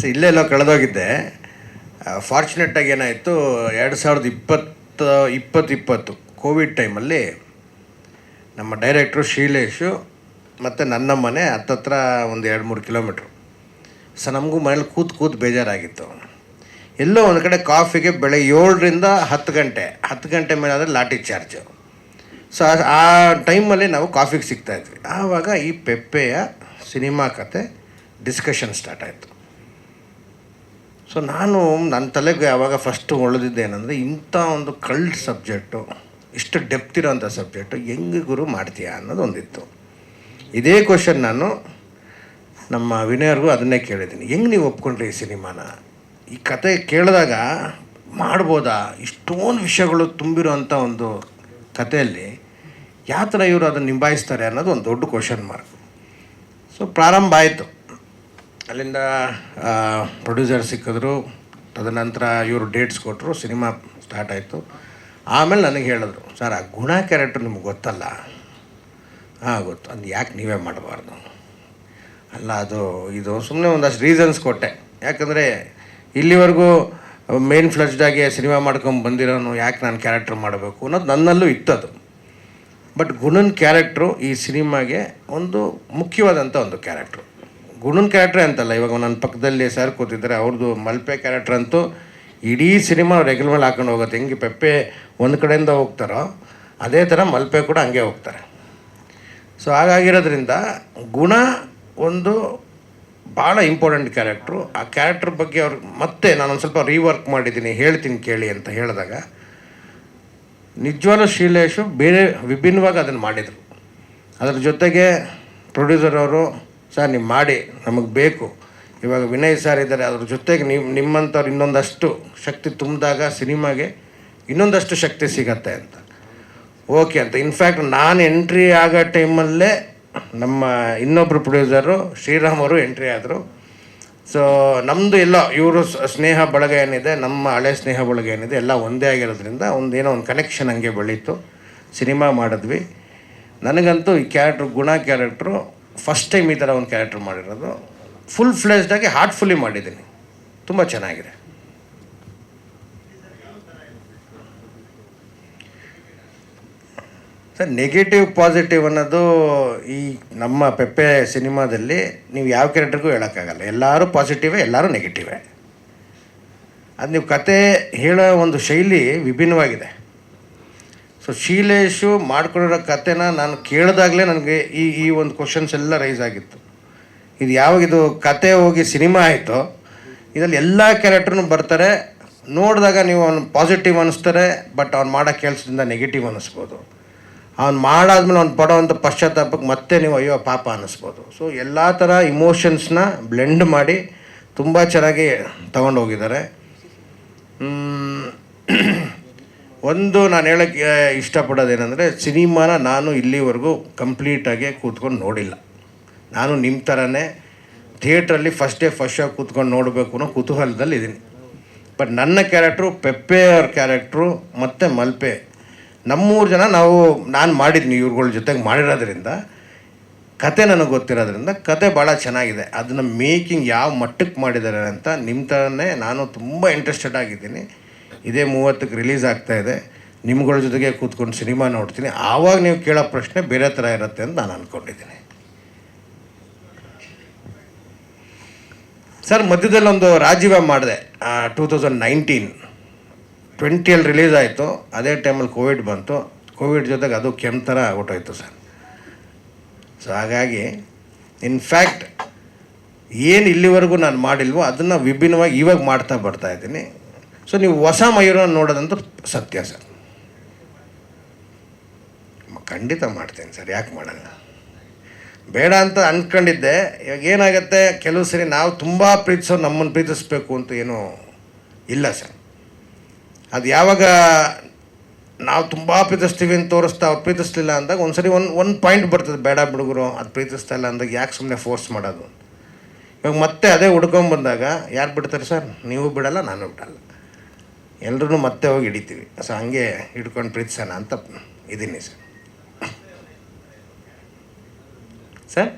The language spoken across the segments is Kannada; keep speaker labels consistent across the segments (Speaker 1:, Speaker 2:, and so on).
Speaker 1: ಸೊ ಇಲ್ಲೆಲ್ಲೋ ಕಳೆದೋಗಿದ್ದೆ. ಫಾರ್ಚುನೇಟಾಗಿ ಏನಾಯಿತು, ಎರಡು ಸಾವಿರದ ಇಪ್ಪತ್ತು ಇಪ್ಪತ್ತು ಇಪ್ಪತ್ತು ಕೋವಿಡ್ ಟೈಮಲ್ಲಿ ನಮ್ಮ ಡೈರೆಕ್ಟ್ರು ಶೀಲೇಶು ಮತ್ತು ನನ್ನ ಮನೆ ಹತ್ತತ್ರ ಒಂದು ಎರಡು ಮೂರು ಕಿಲೋಮೀಟ್ರು. ಸೊ ನಮಗೂ ಮನೇಲಿ ಕೂತು ಕೂತು ಬೇಜಾರಾಗಿತ್ತು. ಎಲ್ಲೋ ಒಂದು ಕಡೆ ಕಾಫಿಗೆ ಬೆಳಗ್ಗೆ ಏಳರಿಂದ ಹತ್ತು ಗಂಟೆ ಹತ್ತು ಗಂಟೆ ಮೇಲೆ ಆದರೆ ಲಾಟಿ ಚಾರ್ಜು. ಸೊ, ಆ ಟೈಮಲ್ಲಿ ನಾವು ಕಾಫಿಗೆ ಸಿಗ್ತಾಯಿದ್ವಿ ಆವಾಗ ಈ ಪೆಪ್ಪೆಯ ಸಿನಿಮಾ ಕತೆ ಡಿಸ್ಕಷನ್ ಸ್ಟಾರ್ಟ್ ಆಯಿತು. ಸೊ ನಾನು ನನ್ನ ತಲೆಗೆ ಯಾವಾಗ ಫಸ್ಟು ಹೊಳೆದಿದ್ದೇನೆಂದರೆ ಇಂಥ ಒಂದು ಕಲ್ಟ್ ಸಬ್ಜೆಕ್ಟು ಇಷ್ಟು ಡೆಪ್ತ್ ಇರೋಂಥ ಸಬ್ಜೆಕ್ಟು ಹೆಂಗೆ ಗುರು ಮಾಡ್ತೀಯಾ ಅನ್ನೋದು ಒಂದಿತ್ತು. ಇದೇ ಕ್ವಶನ್ ನಾನು ನಮ್ಮ ವಿನಯರ್ಗೂ ಅದನ್ನೇ ಕೇಳಿದ್ದೀನಿ. ಹೆಂಗೆ ನೀವು ಒಪ್ಕೊಂಡ್ರಿ ಈ ಸಿನಿಮಾನ? ಈ ಕತೆ ಕೇಳಿದಾಗ ಮಾಡ್ಬೋದಾ? ಇಷ್ಟೊಂದು ವಿಷಯಗಳು ತುಂಬಿರುವಂಥ ಒಂದು ಕಥೆಯಲ್ಲಿ ಯಾವ ಥರ ಇವರು ಅದನ್ನು ನಿಭಾಯಿಸ್ತಾರೆ ಅನ್ನೋದು ಒಂದು ದೊಡ್ಡ ಕ್ವಶನ್ ಮಾರ್ಕ್ ಸೊ ಪ್ರಾರಂಭ ಆಯಿತು. ಅಲ್ಲಿಂದ ಪ್ರೊಡ್ಯೂಸರ್ ಸಿಕ್ಕಿದ್ರು. ತದನಂತರ ಇವರು ಡೇಟ್ಸ್ ಕೊಟ್ಟರು ಸಿನಿಮಾ ಸ್ಟಾರ್ಟ್ ಆಯಿತು. ಆಮೇಲೆ ನನಗೆ ಹೇಳಿದ್ರು, ಸರ್, ಆ ಗುಣ ಕ್ಯಾರೆಕ್ಟರ್ ನಿಮ್ಗೆ ಗೊತ್ತಲ್ಲ? ಹಾಂ, ಗೊತ್ತು. ಅದು, ಯಾಕೆ ನೀವೇ ಮಾಡಬಾರ್ದು? ಅಲ್ಲ, ಅದು, ಇದು ಸುಮ್ಮನೆ ಒಂದಷ್ಟು ರೀಸನ್ಸ್ ಕೊಟ್ಟೆ. ಯಾಕಂದರೆ, ಇಲ್ಲಿವರೆಗೂ ಮೇನ್ ಫ್ಲಜ್ಡಾಗಿ ಸಿನಿಮಾ ಮಾಡ್ಕೊಂಡು ಬಂದಿರೋನು ಯಾಕೆ ನಾನು ಕ್ಯಾರೆಕ್ಟರ್ ಮಾಡಬೇಕು ಅನ್ನೋದು ನನ್ನಲ್ಲೂ ಇತ್ತದು. ಬಟ್ ಗುಣನ್ ಕ್ಯಾರೆಕ್ಟ್ರು ಈ ಸಿನಿಮಾಗೆ ಒಂದು ಮುಖ್ಯವಾದಂಥ ಒಂದು ಕ್ಯಾರೆಕ್ಟ್ರು ಗುಣನ್ ಕ್ಯಾರೆಕ್ಟ್ರ್ ಅಂತಲ್ಲ, ಇವಾಗ ನನ್ನ ಪಕ್ಕದಲ್ಲಿ ಸರ್ ಕೂತಿದ್ದಾರೆ ಅವ್ರದ್ದು ಮಲ್ಪೆ ಕ್ಯಾರೆಕ್ಟ್ರ್ ಅಂತೂ ಇಡೀ ಸಿನಿಮಾ ರೆಗ್ಯುಲರ್ ಮೇಲೆ ಹಾಕೊಂಡು ಹೋಗುತ್ತೆ. ಹೆಂಗೆ ಪೆಪ್ಪೆ ಒಂದು ಕಡೆಯಿಂದ ಹೋಗ್ತಾರೋ, ಅದೇ ಥರ ಮಲ್ಪೆ ಕೂಡ ಹಂಗೆ ಹೋಗ್ತಾರೆ. ಸೊ ಹಾಗಾಗಿರೋದ್ರಿಂದ ಗುಣ ಒಂದು ಭಾಳ ಇಂಪಾರ್ಟೆಂಟ್ ಕ್ಯಾರೆಕ್ಟ್ರು ಆ ಕ್ಯಾರೆಕ್ಟ್ರ್ ಬಗ್ಗೆ ಅವ್ರು ಮತ್ತೆ ನಾನೊಂದು ಸ್ವಲ್ಪ ರೀವರ್ಕ್ ಮಾಡಿದ್ದೀನಿ, ಹೇಳ್ತೀನಿ ಕೇಳಿ ಅಂತ ಹೇಳಿದಾಗ, ನಿಜವಾಗ್ಲೂ ಶೀಲೇಶು ಬೇರೆ ವಿಭಿನ್ನವಾಗಿ ಅದನ್ನು ಮಾಡಿದರು. ಅದರ ಜೊತೆಗೆ ಪ್ರೊಡ್ಯೂಸರ್ ಅವರು ಸರ್, ನೀವು ಮಾಡಿ, ನಮಗೆ ಬೇಕು. ಇವಾಗ ವಿನಯ್ ಸರ್ ಇದ್ದಾರೆ ಅದ್ರ ಜೊತೆಗೆ ನೀವು, ನಿಮ್ಮಂಥವ್ರು ಇನ್ನೊಂದಷ್ಟು ಶಕ್ತಿ ತುಂಬಿದಾಗ ಸಿನಿಮಾಗೆ ಇನ್ನೊಂದಷ್ಟು ಶಕ್ತಿ ಸಿಗತ್ತೆ ಅಂತ. ಓಕೆ ಅಂತ. ಇನ್ಫ್ಯಾಕ್ಟ್ ನಾನು ಎಂಟ್ರಿ ಆಗೋ ಟೈಮಲ್ಲೇ ನಮ್ಮ ಇನ್ನೊಬ್ಬರು ಪ್ರೊಡ್ಯೂಸರು ಶ್ರೀರಾಮ್ ಅವರು ಎಂಟ್ರಿ ಆದರು. ಸೊ ನಮ್ಮದು ಎಲ್ಲ, ಇವರು ಸ್ನೇಹ ಬಳಗ ಏನಿದೆ, ನಮ್ಮ ಹಳೆ ಸ್ನೇಹ ಬಳಗ ಏನಿದೆ, ಎಲ್ಲ ಒಂದೇ ಆಗಿರೋದ್ರಿಂದ ಒಂದೇನೋ ಒಂದು ಕನೆಕ್ಷನ್ ಹಂಗೆ ಬೆಳೀತು. ಸಿನಿಮಾ ಮಾಡಿದ್ವಿ. ನನಗಂತೂ ಈ ಕ್ಯಾರೆಕ್ಟ್ರು ಗುಣ ಕ್ಯಾರೆಕ್ಟ್ರು ಫಸ್ಟ್ ಟೈಮ್ ಈ ಥರ ಒಂದು ಕ್ಯಾರೆಕ್ಟರ್ ಮಾಡಿರೋದು ಫುಲ್ ಫ್ಲೆಜ್ಡಾಗಿ ಹಾರ್ಟ್ಫುಲ್ಲಿ ಮಾಡಿದ್ದೀನಿ. ತುಂಬ ಚೆನ್ನಾಗಿದೆ. ಸರ್ ನೆಗೆಟಿವ್ ಪಾಸಿಟಿವ್ ಅನ್ನೋದು ಈ ನಮ್ಮ ಪೆಪ್ಪೆ ಸಿನಿಮಾದಲ್ಲಿ ನೀವು ಯಾವ ಕ್ಯಾರೆಕ್ಟರ್ಗೂ ಹೇಳೋಕ್ಕಾಗಲ್ಲ. ಎಲ್ಲರೂ ಪಾಸಿಟಿವೇ ಎಲ್ಲರೂ ನೆಗೆಟಿವೇ ಅದು ನೀವು ಕತೆ ಹೇಳೋ ಒಂದು ಶೈಲಿ ವಿಭಿನ್ನವಾಗಿದೆ. ಸೊ ಶೀಲೇಶು ಮಾಡ್ಕೊಂಡಿರೋ ಕತೆನ ನಾನು ಕೇಳಿದಾಗಲೇ ನನಗೆ ಈ ಈ ಒಂದು ಕ್ವಶನ್ಸ್ ಎಲ್ಲ ರೈಸ್ ಆಗಿತ್ತು. ಇದು ಯಾವಾಗ ಇದು ಕತೆ ಹೋಗಿ ಸಿನಿಮಾ ಆಯಿತೋ ಇದರಲ್ಲಿ ಎಲ್ಲ ಕ್ಯಾರೆಕ್ಟ್ರೂ ಬರ್ತಾರೆ. ನೋಡಿದಾಗ ನೀವು ಅವ್ನು ಪಾಸಿಟಿವ್ ಅನ್ನಿಸ್ತಾರೆ ಬಟ್ ಅವ್ನು ಮಾಡೋ ಕೆಲಸದಿಂದ ನೆಗೆಟಿವ್ ಅನ್ನಿಸ್ಬೋದು ಅವ್ನು ಮಾಡಾದ್ಮೇಲೆ ಅವ್ನು ಪಡೋವಂಥ ಪಶ್ಚಾತ್ತಾಪಕ್ಕೆ ಮತ್ತೆ ನೀವು ಅಯ್ಯೋ ಪಾಪ ಅನ್ನಿಸ್ಬೋದು ಸೊ ಎಲ್ಲ ಥರ ಇಮೋಷನ್ಸ್ನ ಬ್ಲೆಂಡ್ ಮಾಡಿ ತುಂಬ ಚೆನ್ನಾಗಿ ತಗೊಂಡು ಹೋಗಿದ್ದಾರೆ ಮ್, ಒಂದು ನಾನು ಹೇಳೋಕ್ಕೆ ಇಷ್ಟಪಡೋದೇನೆಂದರೆ ಸಿನಿಮಾನ ನಾನು ಇಲ್ಲಿವರೆಗೂ ಕಂಪ್ಲೀಟಾಗಿ ಕೂತ್ಕೊಂಡು ನೋಡಿಲ್ಲ. ನಾನು ನಿಮ್ಮ ಥರನೇ ಥಿಯೇಟ್ರಲ್ಲಿ ಫಸ್ಟ್ ಡೇ ಫಸ್ಟ್ ಶೋ ಕೂತ್ಕೊಂಡು ನೋಡಬೇಕು ಅನ್ನೋ ಕುತೂಹಲದಲ್ಲಿ ಇದ್ದೀನಿ ಬಟ್ ನನ್ನ ಕ್ಯಾರೆಕ್ಟ್ರು ಪೆಪ್ಪೆ ಅವ್ರ ಕ್ಯಾರೆಕ್ಟ್ರು ಮತ್ತು ಮಲ್ಪೆ, ನಮ್ಮೂರು ಜನ ನಾವು, ನಾನು ಮಾಡಿದ್ದೀನಿ ಇವ್ರುಗಳ ಜೊತೆಗೆ ಮಾಡಿರೋದ್ರಿಂದ, ಕತೆ ನನಗೆ ಗೊತ್ತಿರೋದ್ರಿಂದ ಕತೆ ಭಾಳ ಚೆನ್ನಾಗಿದೆ. ಅದನ್ನು ಮೇಕಿಂಗ್ ಯಾವ ಮಟ್ಟಕ್ಕೆ ಮಾಡಿದ್ದಾರೆ ಅಂತ ನಿಮ್ಮ ಥರನೇ ನಾನು ತುಂಬ ಇಂಟ್ರೆಸ್ಟೆಡ್ ಆಗಿದ್ದೀನಿ. ಇದೇ ಮೂವತ್ತಕ್ಕೆ ರಿಲೀಸ್ ಆಗ್ತಾ ಇದೆ. ನಿಮ್ಗಳ ಜೊತೆಗೆ ಕೂತ್ಕೊಂಡು ಸಿನಿಮಾ ನೋಡ್ತೀನಿ. ಆವಾಗ ನೀವು ಕೇಳೋ ಪ್ರಶ್ನೆ ಬೇರೆ ಥರ ಇರುತ್ತೆ ಅಂತ ನಾನು ಅಂದ್ಕೊಂಡಿದ್ದೀನಿ ಸರ್, ಮಧ್ಯದಲ್ಲಿ ಒಂದು ರಾಜೀವ ಮಾಡಿದೆ. ಟೂ ತೌಸಂಡ್ ನೈನ್ಟೀನ್ ಟ್ವೆಂಟಿಯಲ್ಲಿ ರಿಲೀಸ್ ಆಯಿತು. ಅದೇ ಟೈಮಲ್ಲಿ ಕೋವಿಡ್ ಬಂತು. ಕೋವಿಡ್ ಜೊತೆಗೆ ಅದು ಕೆಮ್ಮ ಥರ ಆಗೋಟೋಯ್ತು ಸರ್. ಸೊ ಹಾಗಾಗಿ ಇನ್ಫ್ಯಾಕ್ಟ್ ಏನು ಇಲ್ಲಿವರೆಗೂ ನಾನು ಮಾಡಿಲ್ವೋ ಅದನ್ನು ವಿಭಿನ್ನವಾಗಿ ಇವಾಗ ಮಾಡ್ತಾ ಬರ್ತಾ ಇದ್ದೀನಿ. ಸೊ ನೀವು ಹೊಸ ಮಯೂರ ನೋಡೋದಂತೂ ಸತ್ಯ ಸರ್. ಖಂಡಿತ ಮಾಡ್ತೇನೆ ಸರ್, ಯಾಕೆ ಮಾಡಲ್ಲ. ಬೇಡ ಅಂತ ಅಂದ್ಕೊಂಡಿದ್ದೆ ಇವಾಗ ಏನಾಗುತ್ತೆ, ಕೆಲವು ಸರಿ ನಾವು ತುಂಬ ಪ್ರೀತಿಸೋ ನಮ್ಮನ್ನು ಪ್ರೀತಿಸ್ಬೇಕು ಅಂತ ಏನೂ ಇಲ್ಲ ಸರ್. ಅದು ಯಾವಾಗ ನಾವು ತುಂಬ ಪ್ರೀತಿಸ್ತೀವಿ ಅಂತ ತೋರಿಸ್ತಾ ಅವ್ರು ಪ್ರೀತಿಸ್ಲಿಲ್ಲ ಅಂದಾಗ ಒಂದ್ಸರಿ ಒಂದು ಒಂದು ಪಾಯಿಂಟ್ ಬರ್ತದೆ, ಬೇಡ ಬಿಡುಗರು, ಅದು ಪ್ರೀತಿಸ್ತಾ ಇಲ್ಲ ಅಂದಾಗ ಯಾಕೆ ಸುಮ್ಮನೆ ಫೋರ್ಸ್ ಮಾಡೋದು ಇವಾಗ ಮತ್ತೆ ಅದೇ ಹುಡ್ಕೊಂಬಂದಾಗ, ಯಾರು ಬಿಡ್ತಾರೆ ಸರ್? ನೀವು ಬಿಡಲ್ಲ, ನಾನು ಬಿಡಲ್ಲ. ಎಲ್ಲರೂ ಮತ್ತೆ ಹೋಗಿ ಹಿಡಿತೀವಿ. ಸೊ, ಹಂಗೆ ಹಿಡ್ಕೊಂಡು ಪ್ರೀತಿಸೋಣ ಅಂತ ಇದ್ದೀನಿ ಸರ್. ಸರ್?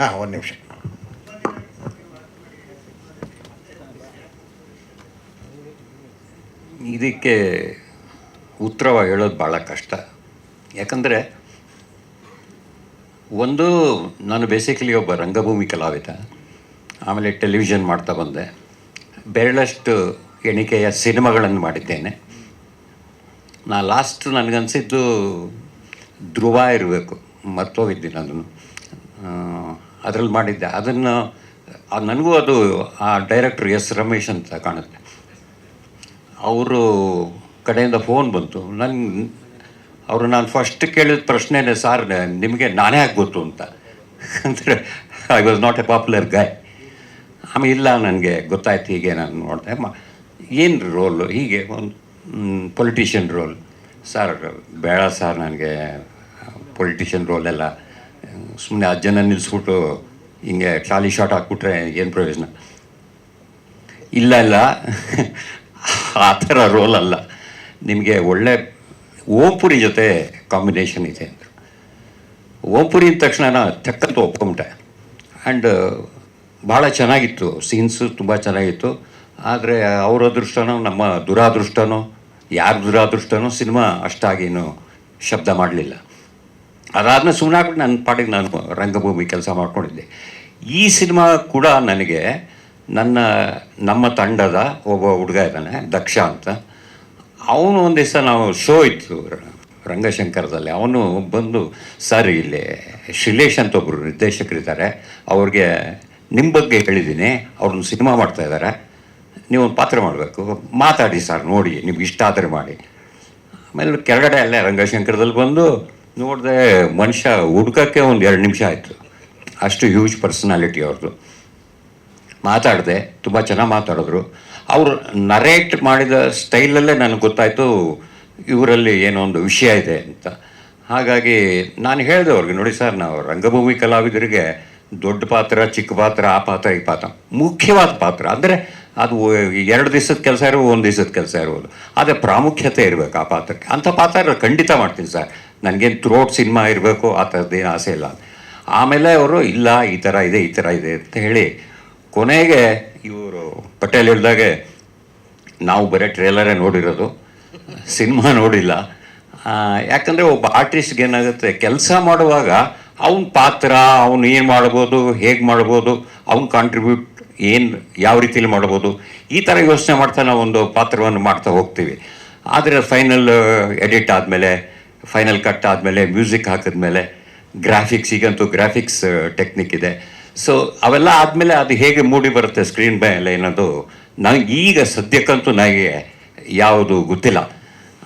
Speaker 1: ಹಾಂ, ಒಂದು ನಿಮಿಷ.
Speaker 2: ಇದಕ್ಕೆ ಉತ್ತರವಾಗಿ ಹೇಳೋದು ಭಾಳ ಕಷ್ಟ. ಯಾಕಂದರೆ ಒಂದು, ನಾನು ಬೇಸಿಕಲಿ ಒಬ್ಬ ರಂಗಭೂಮಿ ಕಲಾವಿದ. ಆಮೇಲೆ ಟೆಲಿವಿಷನ್ ಮಾಡ್ತಾ ಬಂದೆ. ಬೆರಳಷ್ಟು ಎಣಿಕೆಯ ಸಿನಿಮಾಗಳನ್ನು ಮಾಡಿದ್ದೇನೆ. ನಾ ಲಾಸ್ಟ್ ನನಗನ್ಸಿದ್ದು ಧ್ರುವ ಇರಬೇಕು, ಮರ್ತೋಗಿದ್ದೀನಿ ಅದನ್ನು. ಅದರಲ್ಲಿ ಮಾಡಿದ್ದೆ. ಅದನ್ನು ನನಗೂ ಅದು, ಆ ಡೈರೆಕ್ಟ್ರ್ ಎಸ್ ರಮೇಶ್ ಅಂತ ಕಾಣುತ್ತೆ. ಅವರು ಕಡೆಯಿಂದ ಫೋನ್ ಬಂತು. ನನ್ನ ಅವರು ನಾನು ಫಸ್ಟ್ ಕೇಳಿದ ಪ್ರಶ್ನೆನೇ, ಸಾರ್, ನಿಮಗೆ ನಾನೇ ಗೊತ್ತು ಅಂತ. ಅಂದರೆ I was not a popular guy ಆಮೇಲೆ, ಇಲ್ಲ, ನನಗೆ ಗೊತ್ತಾಯ್ತು, ಹೀಗೆ ನಾನು ನೋಡಿದೆ. ಏನು ರೋಲು ಹೀಗೆ ಒಂದು ಪೊಲಿಟಿಷಿಯನ್ ರೋಲ್ ಸರ್ ಬೇಡ ಸರ್ ನನಗೆ ಪೊಲಿಟಿಷಿಯನ್ ರೋಲೆಲ್ಲ ಸುಮ್ಮನೆ ಆ ಜನ ನಿಲ್ಲಿಸ್ಬಿಟ್ಟು ಹಿಂಗೆ ಖಾಲಿ ಶಾಟ್ ಹಾಕ್ಬಿಟ್ರೆ ಏನು ಪ್ರಯೋಜನ? ಇಲ್ಲ ಇಲ್ಲ. ಆ ಥರ ರೋಲ್ ಅಲ್ಲ. ನಿಮಗೆ ಒಳ್ಳೆ ಓಂಪುರಿ ಜೊತೆ ಕಾಂಬಿನೇಷನ್ ಇದೆ ಅಂದರು ಓಂಪುರಿ ಅಂದ ತಕ್ಷಣ ನಾನು ತಕ್ಕಂತ ಒಪ್ಕೊಂಬಿಟ್ಟೆ. ಆ್ಯಂಡ್ ಭಾಳ ಚೆನ್ನಾಗಿತ್ತು. ಸೀನ್ಸು ತುಂಬ ಚೆನ್ನಾಗಿತ್ತು. ಆದರೆ ಅವರ ಅದೃಷ್ಟನೋ, ನಮ್ಮ ದುರಾದೃಷ್ಟನೋ, ಯಾರ ದುರಾದೃಷ್ಟನೋ ಸಿನಿಮಾ ಅಷ್ಟಾಗೇನು ಶಬ್ದ ಮಾಡಲಿಲ್ಲ. ಅದಾದ್ಮೇಲೆ ಸುಮ್ಮನೆ ಆಗ್ಬಿಟ್ಟು ನನ್ನ ಪಾಡಿಗೆ ನಾನು ರಂಗಭೂಮಿ ಕೆಲಸ ಮಾಡ್ಕೊಂಡಿದ್ದೆ. ಈ ಸಿನಿಮಾ ಕೂಡ ನನಗೆ ನನ್ನ, ನಮ್ಮ ತಂಡದ ಒಬ್ಬ ಹುಡುಗ ಇದ್ದಾನೆ, ದಕ್ಷ ಅಂತ. ಅವನು ಒಂದು ದಿವಸ ನಾವು ಶೋ ಇತ್ತು ರಂಗಶಂಕರದಲ್ಲಿ. ಅವನು ಬಂದು, ಸರ್, ಇಲ್ಲಿ ಶಿಲೇಶ್ ಅಂತ ಒಬ್ಬರು ನಿರ್ದೇಶಕರಿದ್ದಾರೆ. ಅವ್ರಿಗೆ ನಿಮ್ಮ ಬಗ್ಗೆ ಹೇಳಿದ್ದೀನಿ. ಅವ್ರನ್ನ ಸಿನಿಮಾ ಮಾಡ್ತಾ ನೀವು ಒಂದು ಪಾತ್ರ ಮಾಡಬೇಕು. ಮಾತಾಡಿ ಸರ್, ನೋಡಿ, ನಿಮ್ಗೆ ಇಷ್ಟ ಆದರೆ ಮಾಡಿ. ಆಮೇಲೆ ಕೆಳಗಡೆ ಅಲ್ಲೇ ರಂಗಶಂಕರದಲ್ಲಿ ಬಂದು ನೋಡಿದೆ ಮನುಷ್ಯ ಹುಡ್ಕೋಕ್ಕೆ ಒಂದು ಎರಡು ನಿಮಿಷ ಆಯಿತು. ಅಷ್ಟು ಹ್ಯೂಜ್ ಪರ್ಸನಾಲಿಟಿ ಅವ್ರದ್ದು. ಮಾತಾಡಿದೆ, ತುಂಬ ಚೆನ್ನಾಗಿ ಮಾತಾಡಿದ್ರು. ಅವರು ನರೇಟ್ ಮಾಡಿದ ಸ್ಟೈಲಲ್ಲೇ ನನಗೆ ಗೊತ್ತಾಯಿತು, ಇವರಲ್ಲಿ ಏನೋ ಒಂದು ವಿಷಯ ಇದೆ ಅಂತ. ಹಾಗಾಗಿ ನಾನು ಹೇಳಿದೆ ಅವ್ರಿಗೆ, ನೋಡಿ ಸರ್, ನಾವು ರಂಗಭೂಮಿ ಕಲಾವಿದರಿಗೆ ದೊಡ್ಡ ಪಾತ್ರ, ಚಿಕ್ಕ ಪಾತ್ರ, ಆ ಪಾತ್ರ, ಈ ಪಾತ್ರ. ಮುಖ್ಯವಾದ ಪಾತ್ರ. ಅಂದರೆ ಅದು ಎರಡು ದಿವಸದ ಕೆಲಸ ಇರ್ಬೋದು, ಒಂದು ದಿವಸದ ಕೆಲಸ ಇರ್ಬೋದು. ಆದರೆ ಪ್ರಾಮುಖ್ಯತೆ ಇರಬೇಕು ಆ ಪಾತ್ರಕ್ಕೆ. ಅಂಥ ಪಾತ್ರ ಖಂಡಿತ ಮಾಡ್ತೀನಿ ಸರ್. ನನಗೇನು ಥ್ರೋಟ್ ಸಿನಿಮಾ ಇರಬೇಕು, ಆ ಥರದ್ದೇನು ಆಸೆ ಇಲ್ಲ. ಆಮೇಲೆ ಅವರು, ಇಲ್ಲ, ಈ ಥರ ಇದೆ, ಈ ಥರ ಇದೆ ಅಂತ ಹೇಳಿ ಕೊನೆಗೆ ಇವರು ಪಟೇಲ್ ಹೇಳಿದಾಗೆ, ನಾವು ಬರೀ ಟ್ರೇಲರೇ ನೋಡಿರೋದು, ಸಿನಿಮಾ ನೋಡಿಲ್ಲ. ಯಾಕಂದರೆ ಒಬ್ಬ ಆರ್ಟಿಸ್ಟ್ಗೆ ಏನಾಗುತ್ತೆ, ಕೆಲಸ ಮಾಡುವಾಗ ಅವನ ಪಾತ್ರ, ಅವನು ಏನು ಮಾಡ್ಬೋದು, ಹೇಗೆ ಮಾಡ್ಬೋದು, ಅವ್ನ ಕಾಂಟ್ರಿಬ್ಯೂಟ್ ಏನು ಯಾವ ರೀತಿಯಲ್ಲಿ ಮಾಡ್ಬೋದು ಈ ಥರ ಯೋಚನೆ ಮಾಡ್ತಾ ನಾವು ಒಂದು ಪಾತ್ರವನ್ನು ಮಾಡ್ತಾ ಹೋಗ್ತೀವಿ. ಆದರೆ ಫೈನಲ್ ಎಡಿಟ್ ಆದಮೇಲೆ ಫೈನಲ್ ಕಟ್ ಆದಮೇಲೆ ಮ್ಯೂಸಿಕ್ ಹಾಕಿದ್ಮೇಲೆ ಗ್ರಾಫಿಕ್ಸ್ ಈಗಂತೂ ಗ್ರಾಫಿಕ್ಸ್ ಟೆಕ್ನಿಕ್ ಇದೆ. ಸೊ ಅವೆಲ್ಲ ಆದಮೇಲೆ ಅದು ಹೇಗೆ ಮೂಡಿ ಬರುತ್ತೆ ಸ್ಕ್ರೀನ್ ಮೇಲೆ ಅನ್ನೋದು ನನಗೆ ಈಗ ಸದ್ಯಕ್ಕಂತೂ ನನಗೆ ಯಾವುದು ಗೊತ್ತಿಲ್ಲ.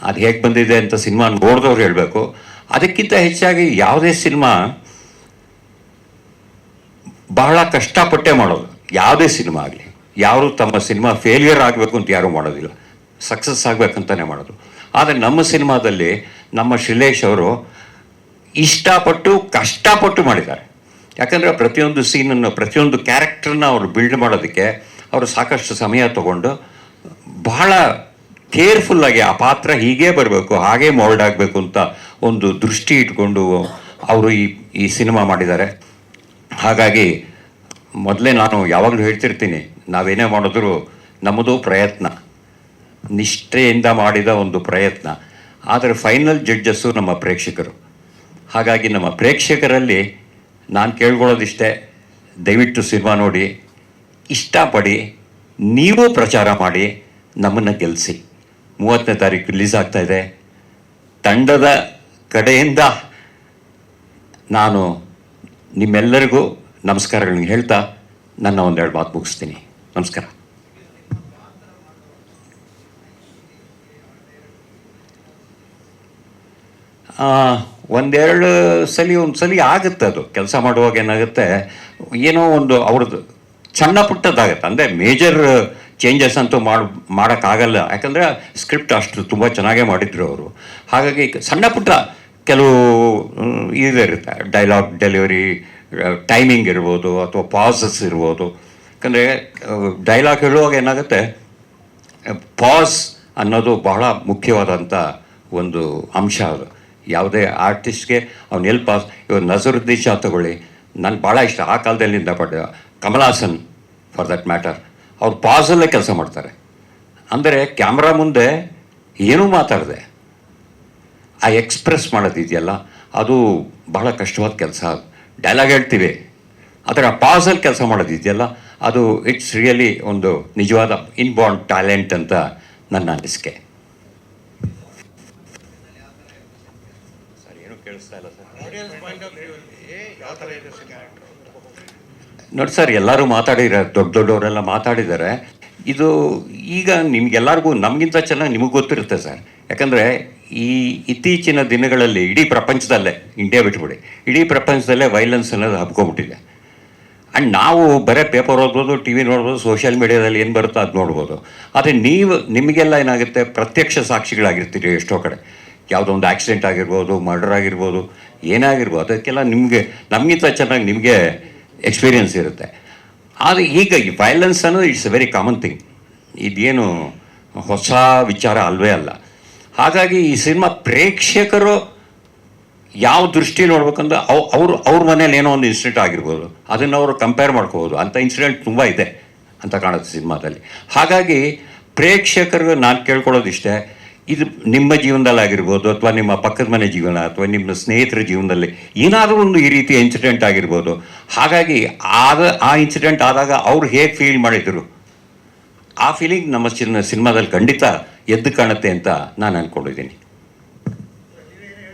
Speaker 2: ಅದು ಹೇಗೆ ಬಂದಿದೆ ಅಂತ ಸಿನಿಮಾ ನೋಡಿದವ್ರು ಹೇಳಬೇಕು. ಅದಕ್ಕಿಂತ ಹೆಚ್ಚಾಗಿ ಯಾವುದೇ ಸಿನಿಮಾ ಬಹಳ ಕಷ್ಟಪಟ್ಟೆ ಮಾಡೋದು. ಯಾವುದೇ ಸಿನಿಮಾ ಆಗಲಿ, ಯಾರು ತಮ್ಮ ಸಿನಿಮಾ ಫೇಲ್ಯೂರ್ ಆಗಬೇಕು ಅಂತ ಯಾರೂ ಮಾಡೋದಿಲ್ಲ. ಸಕ್ಸಸ್ ಆಗಬೇಕಂತಾನೆ ಮಾಡೋದು. ಆದರೆ ನಮ್ಮ ಸಿನಿಮಾದಲ್ಲಿ ನಮ್ಮ ಶಿಲೇಶ್ ಅವರು ಇಷ್ಟಪಟ್ಟು, ಕಷ್ಟಪಟ್ಟು ಮಾಡಿದ್ದಾರೆ. ಯಾಕಂದರೆ ಪ್ರತಿಯೊಂದು ಸೀನನ್ನು ಪ್ರತಿಯೊಂದು ಕ್ಯಾರೆಕ್ಟರ್ನ ಅವರು ಬಿಲ್ಡ್ ಮಾಡೋದಕ್ಕೆ ಅವರು ಸಾಕಷ್ಟು ಸಮಯ ತಗೊಂಡು ಬಹಳ ಕೇರ್ಫುಲ್ಲಾಗಿ ಆ ಪಾತ್ರ ಹೀಗೇ ಬರಬೇಕು, ಹಾಗೇ ಮೋಲ್ಡ್ ಆಗಬೇಕು ಅಂತ ಒಂದು ದೃಷ್ಟಿ ಇಟ್ಕೊಂಡು ಅವರು ಈ ಈ ಸಿನಿಮಾ ಮಾಡಿದ್ದಾರೆ. ಹಾಗಾಗಿ ಮೊದಲೇ ನಾನು ಯಾವಾಗಲೂ ಹೇಳ್ತಿರ್ತೀನಿ, ನಾವೇನೇ ಮಾಡಿದ್ರು ನಮ್ಮದು ಪ್ರಯತ್ನ. ನಿಷ್ಠೆಯಿಂದ ಮಾಡಿದ ಒಂದು ಪ್ರಯತ್ನ. ಆದರೆ ಫೈನಲ್ ಜಡ್ಜಸ್ಸು ನಮ್ಮ ಪ್ರೇಕ್ಷಕರು. ಹಾಗಾಗಿ ನಮ್ಮ ಪ್ರೇಕ್ಷಕರಲ್ಲಿ ನಾನು ಕೇಳ್ಕೊಳ್ಳೋದಿಷ್ಟೇ, ದಯವಿಟ್ಟು ಸಿನಿಮಾ ನೋಡಿ, ಇಷ್ಟಪಡಿ, ನೀವು ಪ್ರಚಾರ ಮಾಡಿ, ನಮ್ಮನ್ನು ಗೆಲ್ಲಿಸಿ ಮೂವತ್ತನೇ ತಾರೀಕು ರಿಲೀಸ್ ಆಗ್ತಾ ಇದೆ. ತಂಡದ ಕಡೆಯಿಂದ ನಾನು ನಿಮ್ಮೆಲ್ಲರಿಗೂ ನಮಸ್ಕಾರಗಳನ್ನ ಹೇಳ್ತಾ ನನ್ನ ಒಂದೆರಡು ಮಾತು ಮುಗಿಸ್ತೀನಿ. ನಮಸ್ಕಾರ. ಒಂದೆರಡು ಸಲ, ಒಂದು ಸಲ ಆಗುತ್ತೆ ಅದು. ಕೆಲಸ ಮಾಡುವಾಗ ಏನಾಗುತ್ತೆ, ಏನೋ ಒಂದು ಅವ್ರದ್ದು ಸಣ್ಣ ಪುಟ್ಟದ್ದಾಗತ್ತೆ ಅಂದರೆ ಮೇಜರ್ ಚೇಂಜಸ್ ಅಂತೂ ಮಾಡಿ, ಮಾಡೋಕ್ಕಾಗಲ್ಲ. ಯಾಕಂದರೆ ಸ್ಕ್ರಿಪ್ಟ್ ಅಷ್ಟು ತುಂಬ ಚೆನ್ನಾಗೇ ಮಾಡಿದ್ರು ಅವರು. ಹಾಗಾಗಿ ಸಣ್ಣ ಪುಟ್ಟ ಕೆಲವು ಇದಿರುತ್ತೆ. ಡೈಲಾಗ್ ಡೆಲಿವರಿ ಟೈಮಿಂಗ್ ಇರ್ಬೋದು ಅಥವಾ ಪಾಸಸ್ ಇರ್ಬೋದು. ಯಾಕಂದರೆ ಡೈಲಾಗ್ ಹೇಳುವಾಗ ಏನಾಗುತ್ತೆ? ಪಾಸ್ ಅನ್ನೋದು ಬಹಳ ಮುಖ್ಯವಾದಂಥ ಒಂದು ಅಂಶ ಅದು. ಯಾವುದೇ ಆರ್ಟಿಸ್ಟ್ಗೆ ಅವ್ನು ಎಲ್ಲಿ ಪಾಸ್ ಇವಾಗ ನಜರುದ್ದೀನ್ ಶಾ ತಗೊಳ್ಳಿ. ನಾನು ಭಾಳ ಇಷ್ಟ. ಆ ಕಾಲದಲ್ಲಿಂದ ಪಡ್ಡ ಕಮಲ್ ಫಾರ್ ದಟ್ ಮ್ಯಾಟರ್ ಅವ್ರು ಪಾಸಲ್ಲೇ ಕೆಲಸ ಮಾಡ್ತಾರೆ. ಅಂದರೆ ಕ್ಯಾಮ್ರಾ ಮುಂದೆ ಏನೂ ಮಾತಾಡಿದೆ. ಆ ಎಕ್ಸ್ಪ್ರೆಸ್ ಮಾಡೋದಿದೆಯಲ್ಲ, ಅದು ಬಹಳ ಕಷ್ಟವಾದ ಕೆಲಸ ಡೈಲಾಗ್ ಹೇಳ್ತೀವಿ. ಅದರ ಪಾಸಲ್ ಪಾಸಲ್ಲಿ ಕೆಲಸ ಮಾಡೋದಿದೆಯಲ್ಲ ಅದು ಇಟ್ಸ್ ರಿಯಲಿ ಒಂದು ನಿಜವಾದ ಇನ್ಬಾರ್ನ್ ಟ್ಯಾಲೆಂಟ್ ಅಂತ ನನ್ನ ಅನಿಸಿಕೆ. ಸರ್ ಏನು ಕೇಳಿಸ್ತಾ ಇಲ್ಲ ಸರ್. ನೋಡಿ ಸರ್ ಎಲ್ಲರೂ ಮಾತಾಡಿದ್ದಾರೆ ದೊಡ್ಡ ದೊಡ್ಡವರೆಲ್ಲ ಮಾತಾಡಿದ್ದಾರೆ. ಇದು ಈಗ ನಿಮ್ಗೆಲ್ಲರಿಗೂ ನಮಗಿಂತ ಚೆನ್ನಾಗಿ ನಿಮಗೆ ಗೊತ್ತಿರುತ್ತೆ ಸರ್. ಯಾಕಂದರೆ ಈ ಇತ್ತೀಚಿನ ದಿನಗಳಲ್ಲಿ ಇಡೀ ಪ್ರಪಂಚದಲ್ಲೇ ಇಂಡಿಯಾ ಬಿಟ್ಬಿಡಿ, ಇಡೀ ಪ್ರಪಂಚದಲ್ಲೇ ವೈಲೆನ್ಸ್ ಅನ್ನೋದು ಹಬ್ಕೊಂಬಿಟ್ಟಿದೆ ಆ್ಯಂಡ್ ನಾವು ಬರೀ ಪೇಪರ್ ಓದ್ಬೋದು ಟಿ ವಿ ನೋಡ್ಬೋದು ಸೋಷಿಯಲ್ ಮೀಡಿಯಾದಲ್ಲಿ ಏನು ಬರುತ್ತೋ ಅದು ನೋಡ್ಬೋದು. ಆದರೆ ನೀವು, ನಿಮಗೆಲ್ಲ ಏನಾಗುತ್ತೆ? ಪ್ರತ್ಯಕ್ಷ ಸಾಕ್ಷಿಗಳಾಗಿರ್ತೀರಿ ಎಷ್ಟೋ ಕಡೆ. ಯಾವುದೋ ಒಂದು ಆಕ್ಸಿಡೆಂಟ್ ಆಗಿರ್ಬೋದು ಮರ್ಡರ್ ಆಗಿರ್ಬೋದು, ಏನಾಗಿರ್ಬೋದು, ಅದಕ್ಕೆಲ್ಲ ನಿಮಗೆ, ನಮಗಿಂತ ಚೆನ್ನಾಗಿ ನಿಮಗೆ ಎಕ್ಸ್ಪೀರಿಯನ್ಸ್ ಇರುತ್ತೆ. ಆದರೆ ಈಗ ಈ ವೈಲೆನ್ಸ್ ಅನ್ನೋದು it's a very common thing ಇದೇನು ಹೊಸ ವಿಚಾರ ಅಲ್ವೇ ಅಲ್ಲ. ಹಾಗಾಗಿ ಈ ಸಿನಿಮಾ ಪ್ರೇಕ್ಷಕರು ಯಾವ ದೃಷ್ಟಿ ನೋಡ್ಬೇಕಂದ್ರೆ ಅವ್ ಅವರು ಅವ್ರ ಮನೇಲಿ ಏನೋ ಒಂದು ಇನ್ಸಿಡೆಂಟ್ ಆಗಿರ್ಬೋದು. ಅದನ್ನು ಅವರು ಕಂಪೇರ್ ಮಾಡ್ಕೋಬೋದು. ಅಂಥ ಇನ್ಸಿಡೆಂಟ್ ತುಂಬ ಇದೆ ಅಂತ ಕಾಣುತ್ತೆ ಸಿನಿಮಾದಲ್ಲಿ. ಹಾಗಾಗಿ ಪ್ರೇಕ್ಷಕರಿಗೆ ನಾನು ಕೇಳ್ಕೊಳ್ಳೋದಿಷ್ಟೇ, ಇದು ನಿಮ್ಮ ಜೀವನದಲ್ಲಿ ಆಗಿರ್ಬೋದು ಅಥವಾ ನಿಮ್ಮ ಪಕ್ಕದ ಮನೆ ಜೀವನ ಅಥವಾ ನಿಮ್ಮ ಸ್ನೇಹಿತರ ಜೀವನದಲ್ಲಿ ಏನಾದರೂ ಒಂದು ಈ ರೀತಿಯ ಇನ್ಸಿಡೆಂಟ್ ಆಗಿರ್ಬೋದು. ಹಾಗಾಗಿ ಆದ, ಆ ಇನ್ಸಿಡೆಂಟ್ ಆದಾಗ ಅವ್ರು ಹೇಗೆ ಫೀಲ್ ಮಾಡಿದರು? ಆ ಫೀಲಿಂಗ್ ನಮ್ಮ ಸಿನಿಮಾ ಸಿನಿಮಾದಲ್ಲಿ ಖಂಡಿತ ಎದ್ದು ಕಾಣುತ್ತೆ ಅಂತ ನಾನು ಅಂದ್ಕೊಂಡಿದ್ದೀನಿ